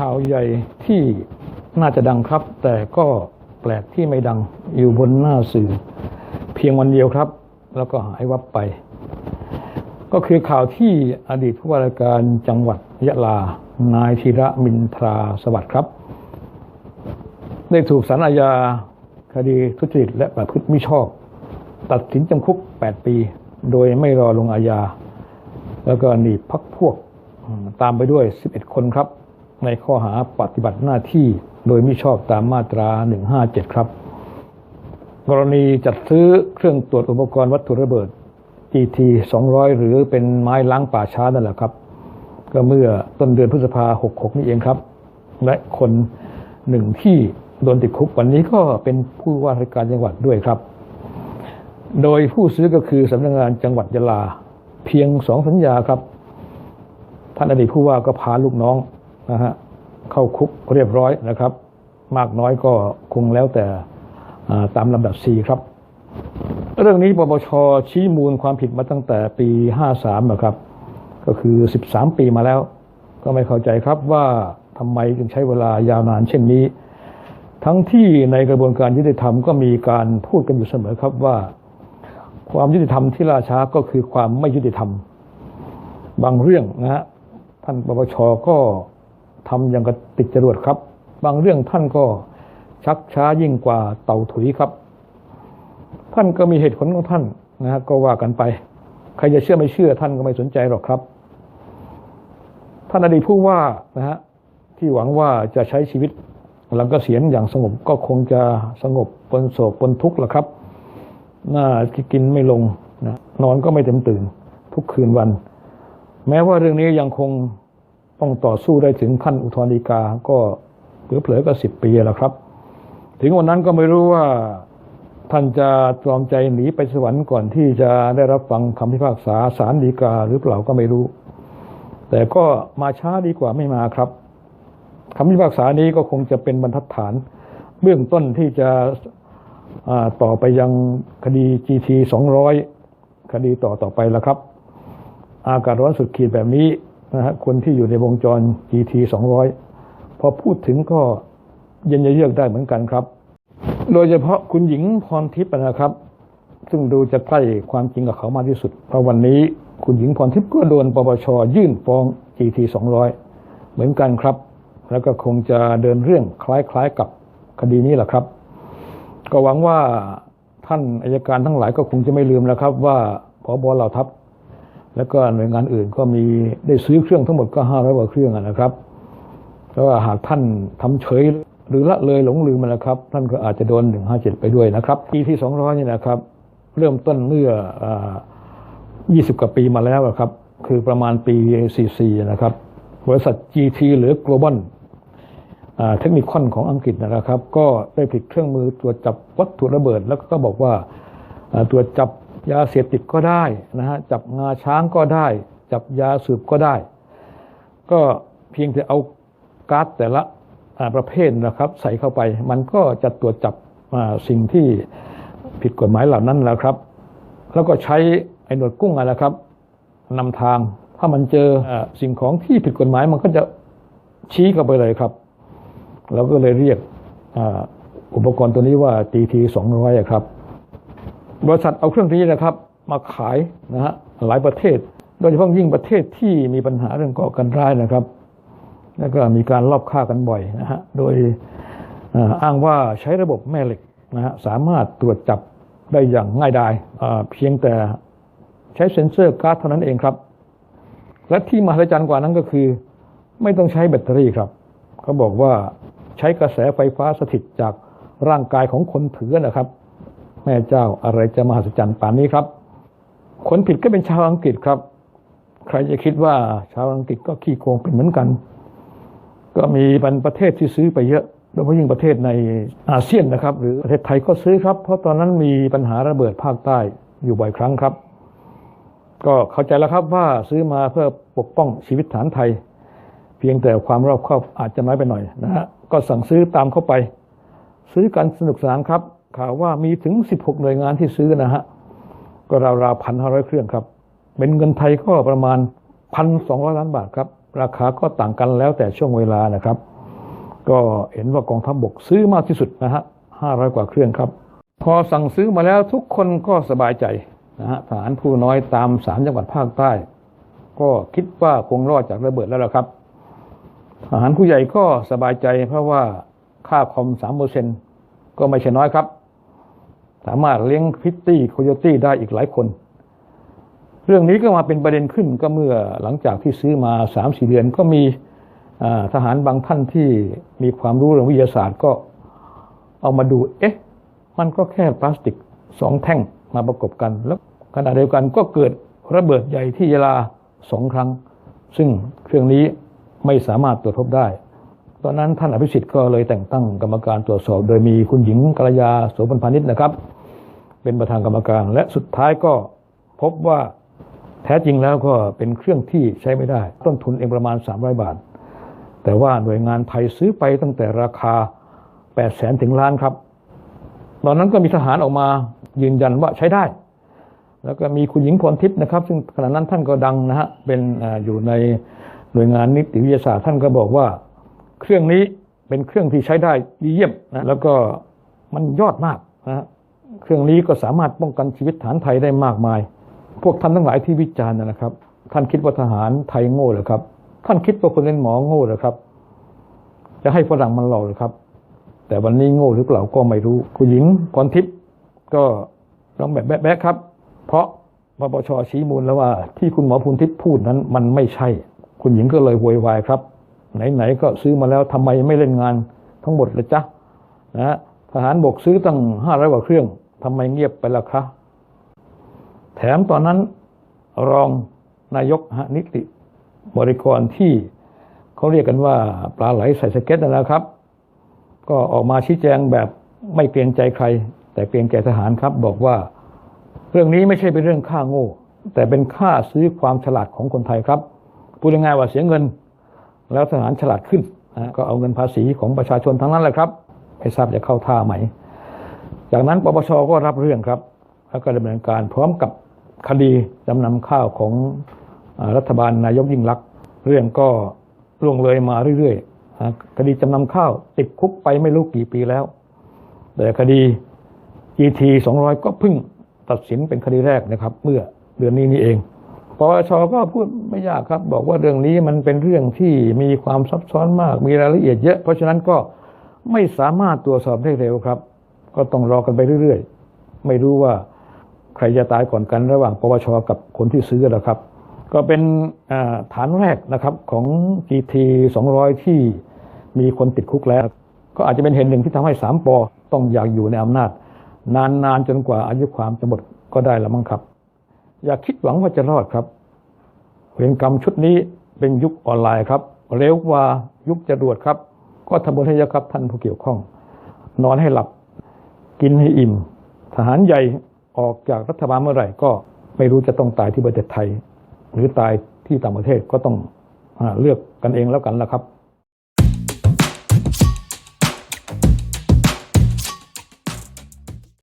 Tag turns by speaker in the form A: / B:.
A: ข่าวใหญ่ที่น่าจะดังครับ แต่ก็แปลกที่ไม่ดังอยู่บนหน้าสื่อ เพียงวันเดียวครับ แล้วก็หายวับไป ก็คือข่าวที่อดีตผู้ว่าราชการจังหวัดยะลา นายธีระมินทราสวัสดิ์ครับ ได้ถูกสารอาญาคดีทุจริตและประพฤติมิชอบ ตัดสินจำคุก 8 ปี โดยไม่รอลงอาญาแล้วก็หนีพักพวกตามไปด้วย 11 คนครับ ในข้อหาปฏิบัติหน้าที่โดยมิชอบตามมาตรา 157 ครับ กรณีจัดซื้อเครื่องตรวจอุปกรณ์วัตถุระเบิด GT 200 หรือเป็นไม้ล้างป่าช้านั่นแหละครับ ก็เมื่อต้นเดือนพฤษภา 66 นี่เองครับ และคนหนึ่งที่โดนติดคุกวันนี้ก็เป็นผู้ว่าราชการจังหวัดด้วยครับ โดยผู้ซื้อก็คือสำนักงานจังหวัดยะลา เพียงสองสัญญาครับ ท่านอดีตผู้ว่าก็พาลูกน้อง นะฮะเข้าคุกเรียบร้อยนะครับ มากน้อยก็คงแล้วแต่ตามลำดับสี่ครับ เรื่องนี้ปปชชี้มูลความผิดมาตั้งแต่ปี 53นะครับ ก็คือ 13 ปีมาแล้ว ก็ไม่เข้าใจครับว่าทำไมจึงใช้เวลายาวนานเช่นนี้ ทั้งที่ในกระบวนการยุติธรรมก็มีการพูดกันอยู่เสมอครับว่า ความยุติธรรมที่ล่าช้าก็คือความไม่ยุติธรรม บางเรื่องนะฮะท่านปปชก็ ทำอย่างกระติดจรวดครับ บางเรื่องท่านก็ชักช้ายิ่งกว่าเต่าถุยครับ ท่านก็มีเหตุผลของท่านนะฮะก็ว่ากันไป ใครจะเชื่อไม่เชื่อท่านก็ไม่สนใจหรอกครับ ท่านอดีตผู้ว่านะฮะที่หวังว่าจะใช้ชีวิตหลังเกษียณอย่างสงบก็คงจะสงบปนโศกปนทุกข์ละครับ หน้ากินไม่ลงนะนอนก็ไม่เต็มตื่น ทุกคืนวัน แม้ว่าเรื่องนี้ยังคง ต้องต่อสู้ได้ถึงขั้นอุทธรณ์ฎีกาก็เผลอๆก็สิบปีแล้วครับ ถึงวันนั้นก็ไม่รู้ว่าท่านจะตรอมใจหนีไปสวรรค์ก่อนที่จะได้รับฟังคำพิพากษาสารดีกาหรือเปล่าก็ไม่รู้ แต่ก็มาช้าดีกว่าไม่มาครับคำพิพากษานี้ก็คงจะเป็นบรรทัดฐาน เบื้องต้นที่จะต่อไปยังคดี GT 200 คดีต่อต่อไปแล้วครับ อากาศร้อนสุดขีดแบบนี้ นะฮะคนที่อยู่ในวงจร GT 200 พอพูดถึงก็เย็นเยือกได้เหมือนกันครับ โดยเฉพาะคุณหญิงพรทิพย์นะครับ ซึ่งดูจะใกล้ความจริงกับเขามากที่สุด เพราะวันนี้คุณหญิงพรทิพย์ก็โดนปปชยื่นฟ้อง GT 200 เหมือนกันครับ แล้วก็คงจะเดินเรื่องคล้ายๆกับคดีนี้แหละครับ ก็หวังว่าท่านอายการทั้งหลายก็คงจะไม่ลืมแล้วครับ ว่าพบเหล่าทัพ แล้วก็หน่วยงานอื่นก็มีได้ซื้อเครื่องทั้งหมดก็ห้าร้อยกว่าเครื่องนะครับแล้วหากท่านทำเฉยหรือละเลยหลงลืมมันนะครับ ท่านก็อาจจะโดน157ไปด้วยนะครับ ปีที่200นี่นะครับ เริ่มต้นเมื่ออ่า20กว่าปีมาแล้วอะครับ คือประมาณปี44นะครับ บริษัท GT หรือ Global อเทคนิคอนของอังกฤษนะครับ ก็ได้ผลิตเครื่องมือตรวจจับวัตถุระเบิด แล้วก็บอกว่าตรวจจับ ยาเสพติดก็ได้นะฮะจับงาช้างก็ได้ จับยาสืบก็ได้ ก็เพียงแต่เอาการ์ดแต่ละประเภทนะครับ ใส่เข้าไป มันก็จะตรวจจับสิ่งที่ผิดกฎหมายเหล่านั้นแล้วครับ แล้วก็ใช้ไอ้หนวดกุ้งอะนะครับนำทางถ้ามันเจอสิ่งของที่ผิดกฎหมายมันก็จะชี้เข้าไปเลยครับเราก็เลยเรียกอุปกรณ์ตัวนี้ว่า TT 200อะครับ บริษัทเอาเครื่องนี้นะครับ มาขายนะฮะหลายประเทศ โดยเฉพาะยิ่งประเทศที่มีปัญหาเรื่องก่อการร้ายนะครับ แล้วก็มีการลอบฆ่ากันบ่อยนะฮะโดยอ้างว่าใช้ระบบแม่เหล็กนะฮะสามารถตรวจจับได้อย่างง่ายดายเพียงแต่ใช้เซ็นเซอร์การ์ดเท่านั้นเองครับ และที่มหัศจรรย์กว่านั้นก็คือ ไม่ต้องใช้แบตเตอรี่ครับ เขาบอกว่าใช้กระแสไฟฟ้าสถิตจากร่างกายของคนถือนะครับ แม่เจ้าอะไรจะมหัศจรรย์ป่านนี้ครับ คนผิดก็เป็นชาวอังกฤษครับ ใครจะคิดว่าชาวอังกฤษก็ขี้โกงเป็นเหมือนกัน ก็มีประเทศที่ซื้อไปเยอะโดยเฉพาะยิ่งประเทศในอาเซียนนะครับ หรือประเทศไทยก็ซื้อครับ เพราะตอนนั้นมีปัญหาระเบิดภาคใต้อยู่บ่อยครั้งครับ ก็เข้าใจแล้วครับว่าซื้อมาเพื่อปกป้องชีวิตฐานไทย เพียงแต่ความรอบคอบอาจจะน้อยไปหน่อยนะฮะก็สั่งซื้อตามเข้าไป ซื้อกันสนุกสนานครับ ข่าวว่ามีถึง 16 หน่วยงานที่ซื้อนะฮะ ก็ราวๆพันห้าร้อยเครื่องครับ เป็นเงินไทยก็ประมาณพันสองร้อยล้านบาทครับ ราคาก็ต่างกันแล้วแต่ช่วงเวลานะครับ ก็เห็นว่ากองทัพบกซื้อมากที่สุดนะฮะห้าร้อยกว่าเครื่องครับ พอสั่งซื้อมาแล้วทุกคนก็สบายใจนะฮะทหารผู้น้อยตามสามจังหวัดภาคใต้ ก็คิดว่าคงรอดจากระเบิดแล้วละครับทหารผู้ใหญ่ก็สบายใจเพราะว่าค่าคอมสามเปอร์เซ็นก็ไม่ใช่น้อยครับ สามารถเลี้ยงพิตตี้โคโยตี้ได้อีกหลายคน เรื่องนี้ก็มาเป็นประเด็นขึ้นก็เมื่อหลังจากที่ซื้อมาสามสี่เดือนก็มีทหารบางท่านที่มีความรู้เรื่องวิทยาศาสตร์ก็เอามาดู เอ๊ะ มันก็แค่พลาสติกสองแท่งมาประกบกัน แล้วขณะเดียวกันก็เกิดระเบิดใหญ่ที่ยะลาสองครั้ง ซึ่งเครื่องนี้ไม่สามารถตรวจพบได้ ตอนนั้นท่านอภิสิทธิ์ก็เลยแต่งตั้งกรรมการตรวจสอบ โดยมีคุณหญิงกัลยาโสพลพานิชนะครับ เป็นประธานกรรมการและสุดท้ายก็พบว่าแท้จริงแล้วก็เป็นเครื่องที่ใช้ไม่ได้ ต้นทุนเองประมาณ 300 บาท แต่ว่าหน่วยงานไทยซื้อไปตั้งแต่ราคา8แสนถึงล้านครับ ตอนนั้นก็มีทหารออกมายืนยันว่าใช้ได้ แล้วก็มีคุณหญิงพรทิพย์นะครับ ซึ่งขณะนั้นท่านก็ดังนะฮะเป็นอาอยู่ในหน่วยงานนิติวิทยาศาสตร์ท่านก็บอกว่า เครื่องนี้เป็นเครื่องที่ใช้ได้ดีเยี่ยมนะแล้วก็มันยอดมากนะฮะเครื่องนี้ก็สามารถป้องกันชีวิตฐานไทยได้มากมาย พวกท่านทั้งหลายที่วิจารณ์นะครับ ท่านคิดว่าทหารไทยโง่เหรือครับ ท่านคิดว่าคนเล่นหมอโง่เหรือครับ จะให้ฝรั่งมันหลอกเหรือครับ แต่วันนี้โง่หรือเปล่าก็ไม่รู้ คุณหญิงพรทิพย์ก็ร้องแบบแบ๊ะๆครับ เพราะปปชชี้มูลแล้วว่าที่คุณหมอพูนทิพย์พูดนั้นมันไม่ใช่ คุณหญิงก็เลยโวยวายครับ ไหนๆก็ซื้อมาแล้วทำไมไม่เล่นงานทั้งหมดเลยจ๊ะนะทหารบกซื้อตั้งห้าร้อยกว่าเครื่องทำไมเงียบไปล่ะคะแถมตอนนั้นรองนายกนิติบริกรที่เขาเรียกกันว่าปลาไหลใส่สเก็ตนั่นแหละครับ ก็ออกมาชี้แจงแบบไม่เกรงใจใคร แต่เกรงใจทหารครับ บอกว่า เรื่องนี้ไม่ใช่เป็นเรื่องค่าโง่ แต่เป็นค่าซื้อความฉลาดของคนไทยครับพูดง่ายๆว่าเสียเงิน แล้วทหารฉลาดขึ้นนะก็เอาเงินภาษีของประชาชนทั้งนั้นแหละครับไม่ทราบจะเข้าท่าไหม จากนั้นปปชก็รับเรื่องครับ แล้วก็ดำเนินการพร้อมกับคดีจำนำข้าวของรัฐบาลนายกยิ่งลักษณ์เรื่องก็ล่วงเลยมาเรื่อยๆคดีจำนำข้าวติดคุกไปไม่รู้กี่ปีแล้ว แต่คดี GT 200 ก็เพิ่งตัดสินเป็นคดีแรกนะครับ เมื่อเดือนนี้นี่เอง ปปชก็พูดไม่ยากครับ บอกว่าเรื่องนี้มันเป็นเรื่องที่มีความซับซ้อนมาก มีรายละเอียดเยอะ เพราะฉะนั้นก็ไม่สามารถตรวจสอบได้เร็วครับ ก็ต้องรอกันไปเรื่อยๆ ไม่รู้ว่าใครจะตายก่อนกันระหว่างปปชกับคนที่ซื้อแล้วครับ ก็เป็นฐานแรกนะครับของ GT 200 ที่มีคนติดคุกแล้ว ก็อาจจะเป็นเหตุหนึ่งที่ทำให้สามปอต้องอยากอยู่ในอำนาจ นานๆจนกว่าอายุความจะหมดก็ได้ละมั้งครับ อย่าคิดหวังว่าจะรอดครับเวรกรรมชุดนี้เป็นยุคออนไลน์ครับเร็วกว่ายุคจรวดครับ ก็ทำบุญให้เยอะครับท่านผู้เกี่ยวข้อง นอนให้หลับ กินให้อิ่ม ทหารใหญ่ออกจากรัฐบาลเมื่อไหร่ก็ไม่รู้จะต้องตายที่ประเทศไทย หรือตายที่ต่างประเทศก็ต้องอเลือกกันเองแล้วกันละครับ